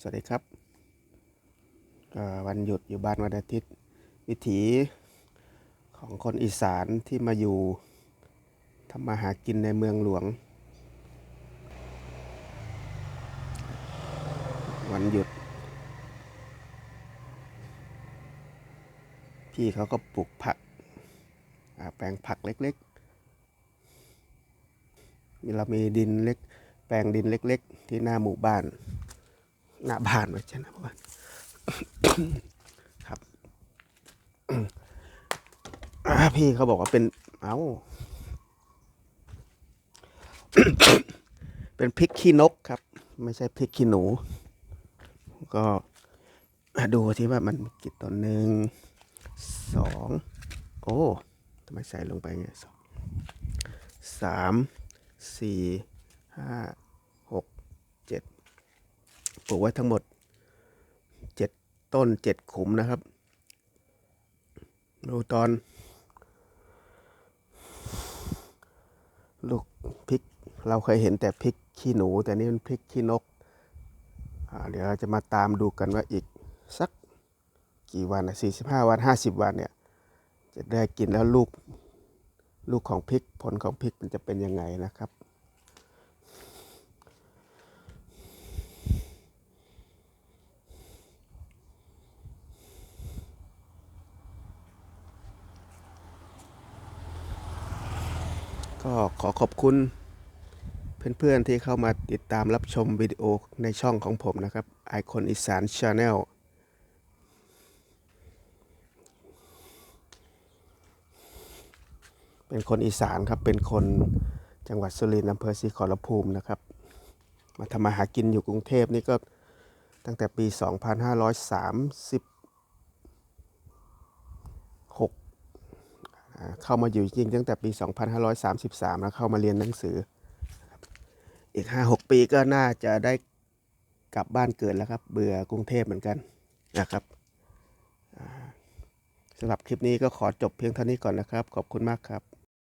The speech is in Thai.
สวัสดีครับวันหยุดอยู่บ้านวันอาทิตย์ วิถีของคนอีสานที่มาอยู่ทำมาหากินในเมืองหลวง วันหยุด พี่เขาก็ปลูกผักแปลงผักเล็กๆมีเรามีดินเล็ก แปลงดินเล็ก ๆ ที่หน้าหมู่บ้าน หน้าบ้านไม่ใช่หน้าหมบ้านครับอาพี่เขาบอกว่าเป็น เอาเป็นพริกขี้นกครับ ไม่ใช่พริกขี้หนู ก็ดูที่ว่ามันกี่ต้นหนึ่งสองโอ้ทำไมใส่ลงไปไงสองสามสี่ห้า 7ปลูกไว้ทั้งหมด 7 ต้น 7 ขุมนะครับดูตอน ลูกพริกเราเคยเห็นแต่พริกขี้หนู แต่นี่มันพริกขี้นก เดี๋ยวเราจะมาตามดูกันว่าอีกสักกี่วันนะสี่สิบห้าวันห้าสิบวันเนี่ย จะได้กินแล้วลูก ลูกของพริกผลของพริกมันจะเป็นยังไงนะครับ ก็ขอขอบคุณเพื่อนๆที่เข้ามาติดตามรับชมวิดีโอในช่องของผมนะครับไอคอนอีสานชาแนลเป็นคนอีสานครับ เป็นคนจังหวัดสุรินทร์อำเภอศรีขอรภูมินะครับ มาทำมาหากินอยู่กรุงเทพนี่ก็ตั้งแต่ปี 2536 อ่า เข้ามาอยู่จริงตั้งแต่ปี 2533 แล้วเข้ามาเรียนหนังสือ อีก 5-6 ปีก็น่าจะได้กลับบ้านเกิดแล้วครับ เบื่อกรุงเทพเหมือนกันนะครับสำหรับคลิปนี้ก็ขอจบเพียงเท่านี้ก่อนนะครับ ขอบคุณมากครับ